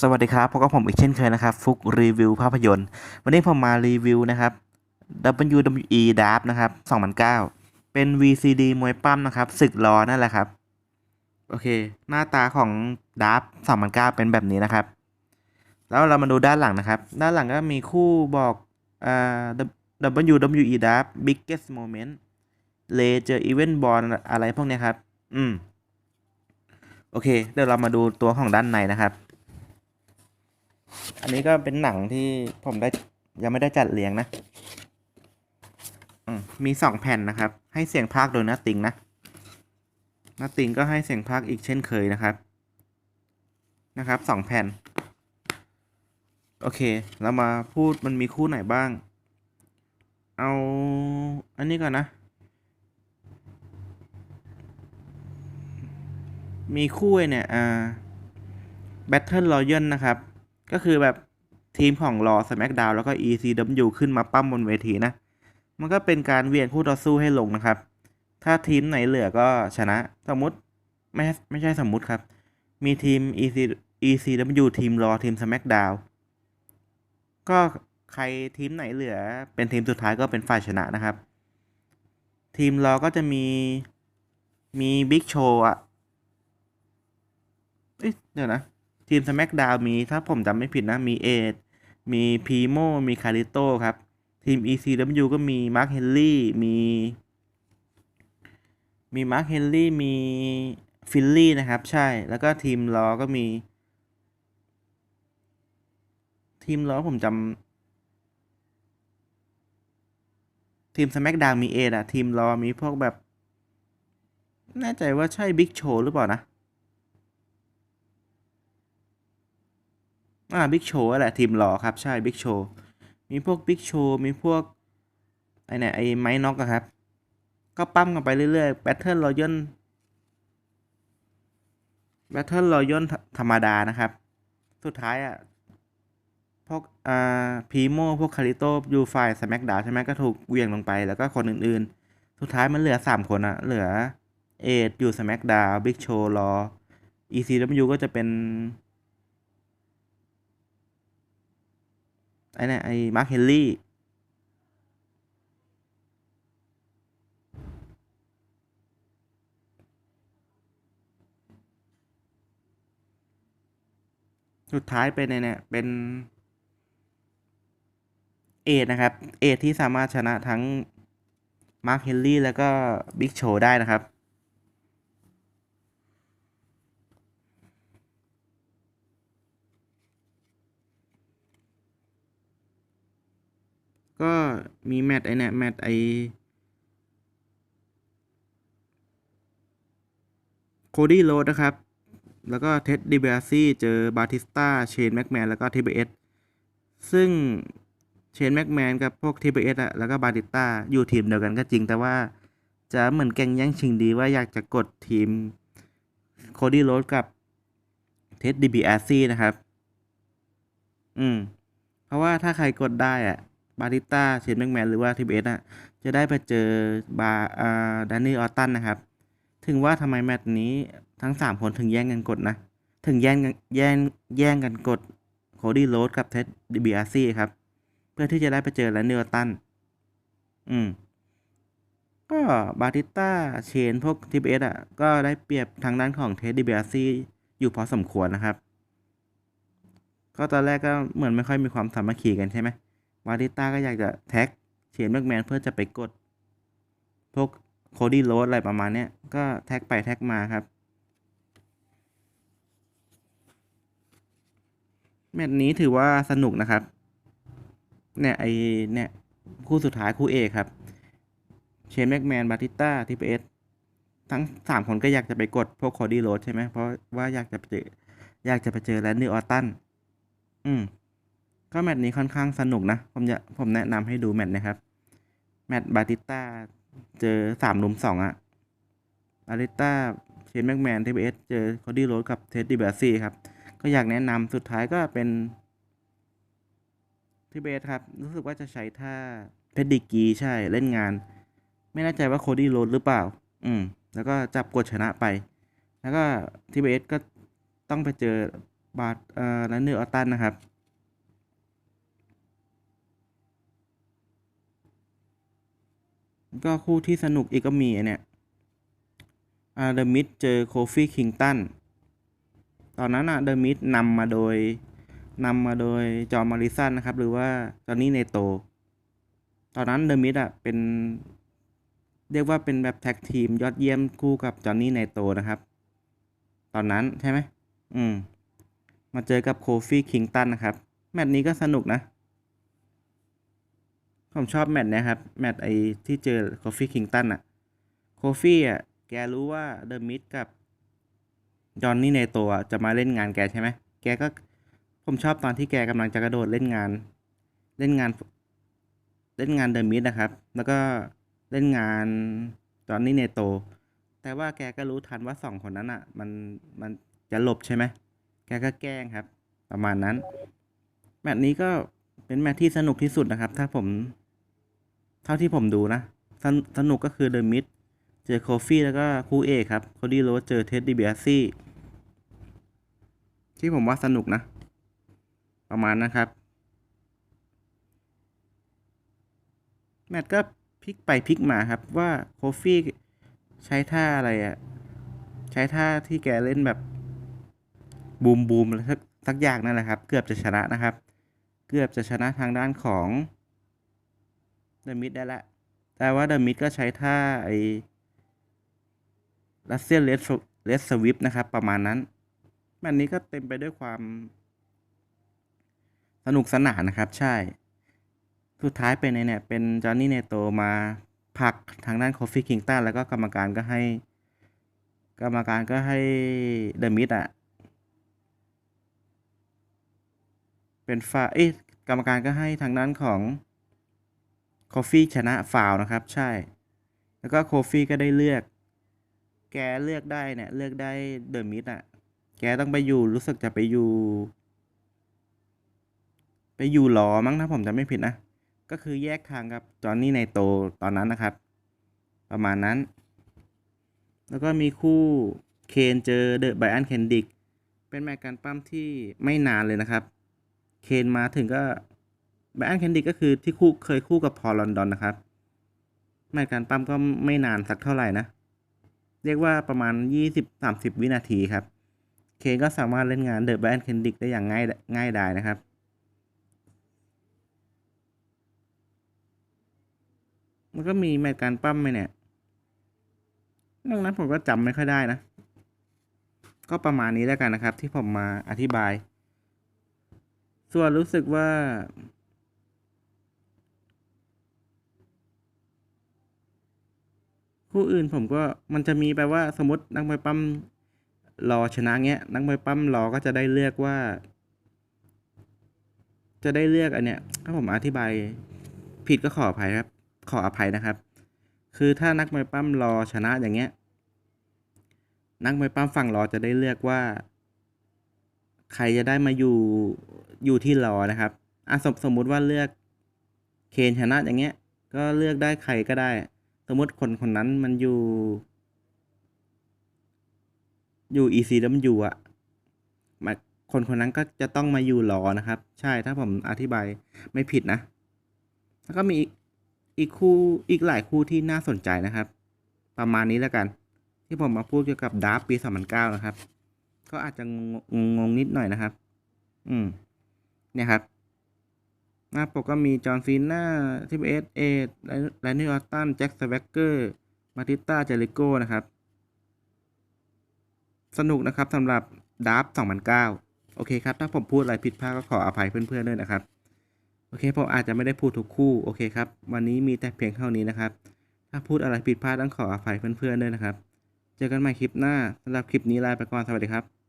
สวัสดีครับพบกับผมอีกเช่นเคยนะครับ ฟุกรีวิวภาพยนตร์ วันนี้ผมมารีวิวนะครับ WWE d a r นะครับ2009 เป็น VCD มวยปั้มนะครับศึกรอนั่นแหละครับ โอเค หน้าตาของ d a r 2009 เป็นแบบนี้นะครับ แล้วเรามาดูด้านหลังนะครับ ด้านหลังก็มีคู่บอกอ่า WWE d a r Biggest Moment เลเจอ Event Ball อะไรพวกนี้ครับ อืม โอเค เดี๋ยวเรามาดูตัวของด้านในนะครับ อันนี้ก็เป็นหนังที่ผมได้ยังไม่ได้จัดเรียงนะอืมมีสองแผ่นนะครับ ให้เสียงภาคโดยนาติงนะนาติงก็ให้เสียงภาคอีกเช่นเคยนะครับ นะครับสองแผ่น โอเค เรามาพูดมันมีคู่ไหนบ้าง เอาอันนี้ก่อนนะ มีคู่เนี่ยอ่า Battle Royale นะครับ ก็คือแบบทีมของรอ SmackDown แล้วก็ ECW ขึ้นมาปั้มบนเวทีนะ มันก็เป็นการเวียนคู่ต่อสู้ให้ลงนะครับ ถ้าทีมไหนเหลือก็ชนะ สมมติไม่ไม่ใช่สมมุติครับ มีทีม EC ECW ทีมรอทีม SmackDown ก็ใครทีมไหนเหลือ เป็นทีมสุดท้ายก็เป็นฝ่ายชนะนะครับ ทีมรอก็จะมีมีบิ๊กโชว์อะเอ้ยเดี๋ยวนะ ทีม SmackDown มีถ้าผมจำไม่ผิดนะ มีเอดมีพีโมมีคาริโตครับ ทีม ECW ก็มีมาร์คเฮนรี่มี มีมาร์คเฮนรี่มีฟิลลี่นะครับ ใช่แล้วก็ทีมรอก็มี ทีมรอผมจำทีม SmackDown มีเอดอะทีมรอมีพวกแบบ แน่ใจว่าใช่บิ๊กโชว์หรือเปล่านะ อ่าบิ๊กโชว์แหละทีมหล่อครับใช่บิ๊กโชว์มีพวกบิ๊กโชว์มีพวกไอเนี่ยไอไม้น็อกอะครับ ก็ปั้มกันไปเรื่อยๆแบทเทิลรอยัลแบทเทิลรอยัลธรรมดานะครับ สุดท้ายอะพวกอ่าพีโมพวกคาริโตยูไฟสแมกดาใช่ไหมก็ถูกเวียงลงไปแล้วก็คนอื่นๆ สุดท้ายมันเหลือ 3 คนอะเหลือเอ็ดอยู่สแมกดาบิ๊กโชว์รอ ECW ก็จะเป็น ไอ้เนี่ยไอ้มาร์คเฮนรี่สุดท้ายเป็นไอเนี่ยเป็น เอดนะครับ เอดที่สามารถชนะทั้งมาร์คเฮนรี่แล้วก็บิ๊กโชได้นะครับ ก็มีแมตช์ไอเนี่ยแมตช์ไอโคดี้โรดนะครับ แล้วก็เท็ดดิเบรซี่เจอบาติสตาเชนแม็กแมนแล้วก็ทีบเอสซึ่งเชนแม็กแมนกับพวกทีบเอสอะแล้วก็บาติสตาอยู่ทีมเดียวกันก็จริง แต่ว่าจะเหมือนแก่งแย่งชิงดีว่าอยากจะกดทีมโคดี้โรดกับเท็ดดิเบรซี่นะครับ อืม เพราะว่าถ้าใครกดได้อะ บาริต้าเชนแม็กแมนหรือว่าทีเอสอะจะได้ไปเจอบาอ่าดานนี่ออตตันนะครับ ถึงว่าทำไมแมตช์นี้ทั้ง 3 คนถึงแย่งกันกดนะ ถึงแย่งแย่งแย่งกันกดโคดี้โรดกับเท็ดดิบิอาซี่ครับ เพื่อที่จะได้ไปเจอแลนนี่ออตตันอืมก็บาติต้าเชนพวกทีเอสอะก็ได้เปรียบทางด้านของเท็ดดิบิอาซี่อยู่พอสมควรนะครับ ก็ตอนแรกก็เหมือนไม่ค่อยมีความสามัคคีกันใช่ไหม วาริต้าก็อยากจะแท็กเชนแม็กแมนเพื่อจะไปกด พวกโคดี้โรดอะไรประมาณเนี้ยก็แท็กไปแท็กมาครับ แมตช์นี้ถือว่าสนุกนะครับ เนี่ยไอเนี่ยคู่สุดท้ายคู่เอกครับ เชนแม็กแมนบาติต้าทีพีเอสทั้งสามคนก็อยากจะไปกดพวกโคดี้โรดใช่ไหมเพราะว่าอยากจะไปเจออยากจะไปเจอแลนนี่ออตตันอืม ก็แมตช์นี้ค่อนข้างสนุกนะ ผมจะผมแนะนำให้ดูแมตช์นะครับ แมตช์บาติต้าเจอสามลุมสองอะบาติต้าเชนแม็กแมนทีบีเอสเจอคอดี้โรดกับเท็ดดี้เบอร์ซี่ครับ ก็อยากแนะนำสุดท้ายก็เป็นทีบีเอสครับ รู้สึกว่าจะใช้ท่าเพดดิกีใช่เล่นงาน ไม่แน่ใจว่าโคดี้โรดหรือเปล่า อืม แล้วก็จับกดชนะไป แล้วก็ทีบีเอสก็ต้องไปเจอบาทเอ่อแลนเนอร์ออตันนะครับ ก็คู่ที่สนุกอีกก็มีเนี่ยอาเดมิดเจอโคฟี่คิงตันตอนนั้นอะเดมิดนำมาโดยนำมาโดยจอห์นมาริสันนะครับ หรือว่าจอห์นนี่เนโต ตอนนั้นเดมิดอะเป็น เรียกว่าเป็นแบบแท็กทีมยอดเยี่ยมคู่กับจอห์นนี่เนโตนะครับ ตอนนั้นใช่ไหมอืม มาเจอกับโคฟี่คิงตันนะครับ แมตช์นี้ก็สนุกนะ ผมชอบแมตช์เนี้ยครับ แมตช์ไอที่เจอโคฟี่คิงตันอะโคฟี่อะแกรู้ว่าเดอะมิดกับจอนนี่เนโตอะจะมาเล่นงานแกใช่ไหม แกก็ผมชอบตอนที่แกกำลังจะกระโดดเล่นงาน เล่นงาน เล่นงานเดอะมิดนะครับ แล้วก็เล่นงานจอนนี่เนโต แต่ว่าแกก็รู้ทันว่าสองคนนั้นอะ มันมันจะหลบใช่ไหม แกก็แกล้งครับ ประมาณนั้น แมตช์นี้ก็เป็นแมตช์ที่สนุกที่สุดนะครับ ถ้าผม ท่าที่ผมดูนะสนสนุกก็คือเดอะมิดเจอโคฟี่แล้วก็คู่เอกครับโคดี้โรสเจอเท็ดดี้เบียซี่ที่ผมว่าสนุกนะ ประมาณนะครับ แมตช์ก็พลิกไปพลิกมาครับว่าโคฟี่ใช้ท่าอะไรอะใช้ท่าที่แกเล่นแบบบูมบูมอะไรสักสักอย่างนั่นแหละครับ เกือบจะชนะนะครับ เกือบจะชนะทางด้านของ เดอะมิดได้ละ แต่ว่าเดอะมิดก็ใช้ท่าไอ้รัสเซียเลสเลสสวิปนะครับ ประมาณนั้นแมตช์นี้ก็เต็มไปด้วยความ สนุกสนานนะครับ ใช่ สุดท้ายเป็นไอเนี่ย เป็นจอห์นนี่เนโตมาผักทางด้านโคฟฟี่คิงตันแล้วก็กรรมการก็ให้ กรรมการก็ให้เดอะมิดอะเป็นฟาเอ้ยกรรมการก็ให้ทางด้านของ โคฟี่ชนะฟาวนะครับ ใช่ แล้วก็โคฟี่ก็ได้เลือก แกเลือกได้เนี่ย เลือกได้เดอะมิดอะแกต้องไปอยู่รู้สึกจะไปอยู่ ไปอยู่หลอมั้งถ้าผมจำไม่ผิดนะ ก็คือแยกทางกับจอห์นนี่ไนโตตอนนั้นนะครับ ประมาณนั้น แล้วก็มีคู่เคนเจอเดอะไบอันเคนดิกเป็นแมตช์การปั้มที่ไม่นานเลยนะครับ เคนมาถึงก็ ไบอันเคนดิกก็คือที่คู่เคยคู่กับพอลลอนดอนนะครับแมตช์การปั้มก็ไม่นานสักเท่าไหร่นะ เรียกว่าประมาณ 20-30 วินาทีครับ เคก็สามารถเล่นงานเดอะไบนเคนดิกได้อย่างง่ายง่ายดายนะครับ มันก็มีแมตการปั้มไหมเนี่ยนอกนั้นผมก็จำไม่ค่อยได้นะ ก็ประมาณนี้แล้วกันนะครับ ที่ผมมาอธิบาย ส่วนรู้สึกว่า คู่อื่นผมก็มันจะมีแปลว่าสมมตินักมวยปั้มรอชนะเงี้ย นักมวยปั้มรอก็จะได้เลือกว่า จะได้เลือกอันเนี้ยถ้าผมอธิบายผิดก็ขออภัยครับ ขออภัยนะครับ คือถ้านักมวยปั้มรอชนะอย่างเงี้ย นักมวยปั้มฝั่งรอจะได้เลือกว่า ใครจะได้มาอยู่อยู่ที่รอนะครับอะสมสมมุติว่าเลือกเคนชนะอย่างเงี้ย ก็เลือกได้ใครก็ได้ สมมติคนคนนั้นมันอยู่ อยู่ ECW อะมาคนคนนั้นก็จะต้องมาอยู่รอนะครับ ใช่ถ้าผมอธิบายไม่ผิดนะ แล้วก็มีอีกอีกคู่อีกหลายคู่ที่น่าสนใจนะครับ ประมาณนี้แล้วกัน ที่ผมมาพูดเกี่ยวกับดาร์ปี2009นเก้านะครับ ก็อาจจะงงงงนิดหน่อยนะครับ อืม เนี่ยครับ หน้าปกก็มีจอห์นซีน่าทิปเอสเอดแลนนี่ออตตันแจ็คสแวกเกอร์มาติต้าเจริโก้นะครับ สนุกนะครับสำหรับดาร์ฟ2009 โอเคครับ ถ้าผมพูดอะไรผิดพลาดก็ขออภัยเพื่อนๆด้วยนะครับ โอเคผมอาจจะไม่ได้พูดทุกคู่ โอเคครับ วันนี้มีแต่เพียงเท่านี้นะครับ ถ้าพูดอะไรผิดพลาดต้องขออภัยเพื่อนๆด้วยนะครับ เจอกันใหม่คลิปหน้าสำหรับคลิปนี้ลาไปก่อนสวัสดีครับ